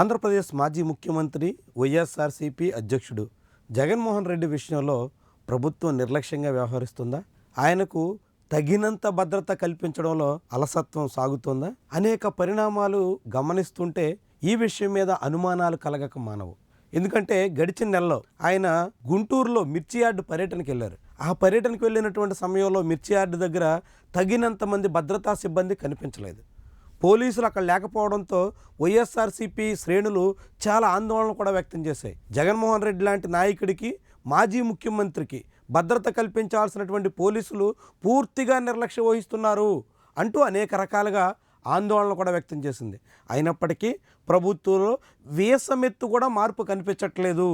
ఆంధ్రప్రదేశ్ మాజీ ముఖ్యమంత్రి వైఎస్ఆర్సీపీ అధ్యక్షుడు జగన్మోహన్ రెడ్డి విషయంలో ప్రభుత్వం నిర్లక్ష్యంగా వ్యవహరిస్తుందా? ఆయనకు తగినంత భద్రత కల్పించడంలో అలసత్వం సాగుతోందా? అనేక పరిణామాలు గమనిస్తుంటే ఈ విషయం మీద అనుమానాలు కలగక మానవు. ఎందుకంటే గడిచిన నెలలో ఆయన గుంటూరులో మిర్చి యార్డు పర్యటనకు వెళ్ళారు. ఆ పర్యటనకు వెళ్ళినటువంటి సమయంలో మిర్చి యార్డు దగ్గర తగినంత మంది భద్రతా సిబ్బంది కనిపించలేదు. పోలీసులు అక్కడ లేకపోవడంతో వైఎస్ఆర్సీపీ శ్రేణులు చాలా ఆందోళన కూడా వ్యక్తం చేశాయి. జగన్మోహన్ రెడ్డి లాంటి నాయకుడికి మాజీ ముఖ్యమంత్రికి భద్రత కల్పించాల్సినటువంటి పోలీసులు పూర్తిగా నిర్లక్ష్యం వహిస్తున్నారు అంటూ అనేక రకాలుగా ఆందోళన కూడా వ్యక్తం చేసింది. అయినప్పటికీ ప్రభుత్వంలో వీసమెత్తు కూడా మార్పు కనిపించట్లేదు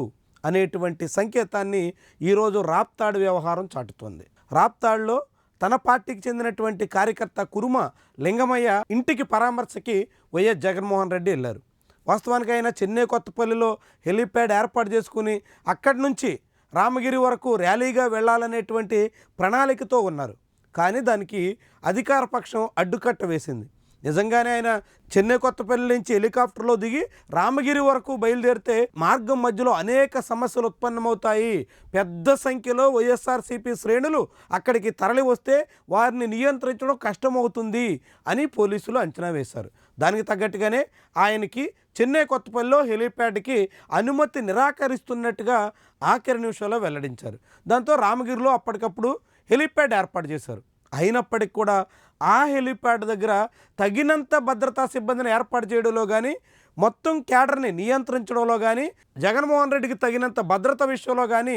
అనేటువంటి సంకేతాన్ని ఈరోజు రాప్తాడు వ్యవహారం చాటుతోంది. రాప్తాడులో తన పార్టీకి చెందినటువంటి కార్యకర్త కురుమ లింగమయ్య ఇంటికి పరామర్శకి వైఎస్ జగన్మోహన్ రెడ్డి వెళ్ళారు. వాస్తవానికి ఆయన చెన్నై కొత్తపల్లిలో హెలీప్యాడ్ ఏర్పాటు చేసుకుని అక్కడి నుంచి రామగిరి వరకు ర్యాలీగా వెళ్ళాలనేటువంటి ప్రణాళికతో ఉన్నారు. కానీ దానికి అధికార పక్షం అడ్డుకట్ట వేసింది. నిజంగానే ఆయన చెన్నై కొత్తపల్లి నుంచి హెలికాప్టర్లో దిగి రామగిరి వరకు బయలుదేరితే మార్గం మధ్యలో అనేక సమస్యలు ఉత్పన్నమవుతాయి. పెద్ద సంఖ్యలో వైఎస్ఆర్సీపీ శ్రేణులు అక్కడికి తరలి వస్తే వారిని నియంత్రించడం కష్టమవుతుంది అని పోలీసులు అంచనా వేశారు. దానికి తగ్గట్టుగానే ఆయనకి చెన్నై కొత్తపల్లిలో హెలీప్యాడ్కి అనుమతి నిరాకరిస్తున్నట్టుగా ఆఖరి నిమిషంలో వెల్లడించారు. దాంతో రామగిరిలో అప్పటికప్పుడు హెలీప్యాడ్ ఏర్పాటు చేశారు. అయినప్పటికీ కూడా ఆ హెలిప్యాడ్ దగ్గర తగినంత భద్రతా సిబ్బందిని ఏర్పాటు చేయడంలో కానీ మొత్తం క్యాడర్ని నియంత్రించడంలో కానీ జగన్మోహన్ రెడ్డికి తగినంత భద్రత విషయంలో కానీ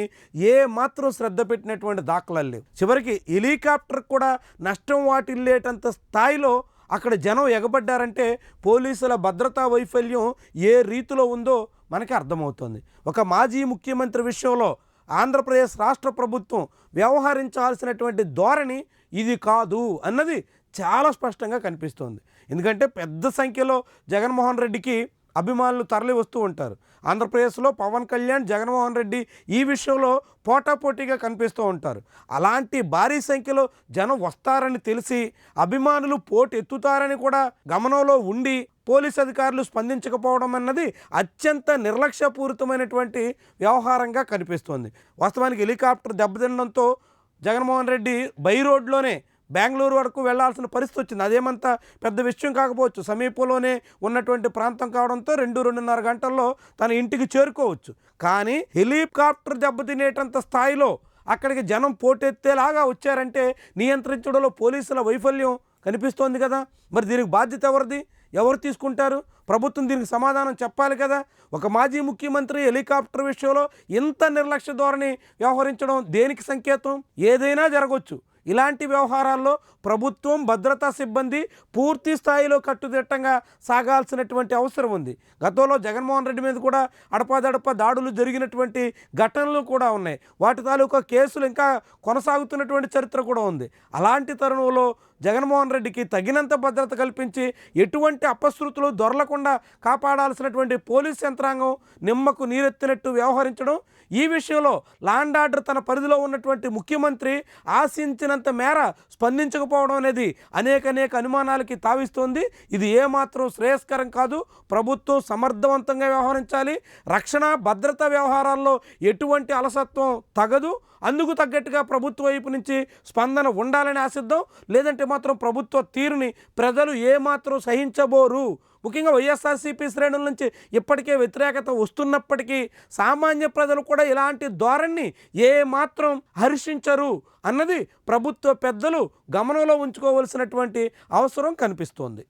ఏ మాత్రం శ్రద్ధ పెట్టినటువంటి దాఖలాలు లేవు. చివరికి హెలికాప్టర్ కూడా నష్టం వాటిల్లేటంత స్థాయిలో అక్కడ జనం ఎగబడ్డారంటే పోలీసుల భద్రతా వైఫల్యం ఏ రీతిలో ఉందో మనకి అర్థమవుతుంది. ఒక మాజీ ముఖ్యమంత్రి విషయంలో ఆంధ్రప్రదేశ్ రాష్ట్ర ప్రభుత్వం వ్యవహరించాల్సినటువంటి ధోరణి ఇది కాదు అన్నది చాలా స్పష్టంగా కనిపిస్తోంది. ఎందుకంటే పెద్ద సంఖ్యలో జగన్మోహన్ రెడ్డికి అభిమానులు తరలి వస్తూ ఉంటారు. ఆంధ్రప్రదేశ్లో పవన్ కళ్యాణ్ జగన్మోహన్ రెడ్డి ఈ విషయంలో పోటాపోటీగా కనిపిస్తూ ఉంటారు. అలాంటి భారీ సంఖ్యలో జనం వస్తారని తెలిసి అభిమానులు పోటు ఎత్తుతారని కూడా గమనంలో ఉండి పోలీస్ అధికారులు స్పందించకపోవడం అన్నది అత్యంత నిర్లక్ష్యపూరితమైనటువంటి వ్యవహారంగా కనిపిస్తోంది. వాస్తవానికి హెలికాప్టర్ దెబ్బతినడంతో జగన్మోహన్ రెడ్డి బై రోడ్లోనే బెంగళూరు వరకు వెళ్ళాల్సిన పరిస్థితి వచ్చింది. అదేమంత పెద్ద విషయం కాకపోవచ్చు. సమీపంలోనే ఉన్నటువంటి ప్రాంతం కావడంతో రెండు రెండున్నర గంటల్లో తన ఇంటికి చేరుకోవచ్చు. కానీ హెలికాప్టర్ దెబ్బతినేటంత స్థాయిలో అక్కడికి జనం పోటెత్తేలాగా వచ్చారంటే నియంత్రించడంలో పోలీసుల వైఫల్యం కనిపిస్తోంది కదా. మరి దీనికి బాధ్యత ఎవరిది? ఎవరు తీసుకుంటారు? ప్రభుత్వం దీనికి సమాధానం చెప్పాలి కదా. ఒక మాజీ ముఖ్యమంత్రి హెలికాప్టర్ విషయంలో ఇంత నిర్లక్ష్య ధోరణి వ్యవహరించడం దేనికి సంకేతం? ఏదైనా జరగవచ్చు ఇలాంటి వ్యవహారాల్లో ప్రభుత్వం భద్రతా సిబ్బంది పూర్తి స్థాయిలో కట్టుదిట్టంగా సాగాల్సినటువంటి అవసరం ఉంది. గతంలో జగన్మోహన్ రెడ్డి మీద కూడా అడపాదడప దాడులు జరిగినటువంటి ఘటనలు కూడా ఉన్నాయి. వాటి తాలూకా కేసులు ఇంకా కొనసాగుతున్నటువంటి చరిత్ర కూడా ఉంది. అలాంటి తరుణంలో జగన్మోహన్ రెడ్డికి తగినంత భద్రత కల్పించి ఎటువంటి అపశృతులు దొరలకుండా కాపాడాల్సినటువంటి పోలీస్ యంత్రాంగం నిమ్మకు నీరెత్తినట్టు వ్యవహరించడం ఈ విషయంలో లాండ్ ఆర్డర్ తన పరిధిలో ఉన్నటువంటి ముఖ్యమంత్రి ఆశించిన తగినంత మేర స్పందించకపోవడం అనేది అనేక అనేక అనుమానాలకి తావిస్తోంది. ఇది ఏమాత్రం శ్రేయస్కరం కాదు. ప్రభుత్వం సమర్థవంతంగా వ్యవహరించాలి. రక్షణ భద్రత వ్యవహారాల్లో ఎటువంటి అలసత్వం తగదు. అందుకు తగ్గట్టుగా ప్రభుత్వ వైపు నుంచి స్పందన ఉండాలని ఆశిద్దాం. లేదంటే మాత్రం ప్రభుత్వ తీరుని ప్రజలు ఏమాత్రం సహించబోరు. ముఖ్యంగా వైఎస్ఆర్సీపీ శ్రేణుల నుంచి ఇప్పటికే వ్యతిరేకత వస్తున్నప్పటికీ సామాన్య ప్రజలు కూడా ఇలాంటి ధోరణి ఏ మాత్రం హర్షించరు అన్నది ప్రభుత్వ పెద్దలు గమనంలో ఉంచుకోవలసినటువంటి అవసరం కనిపిస్తోంది.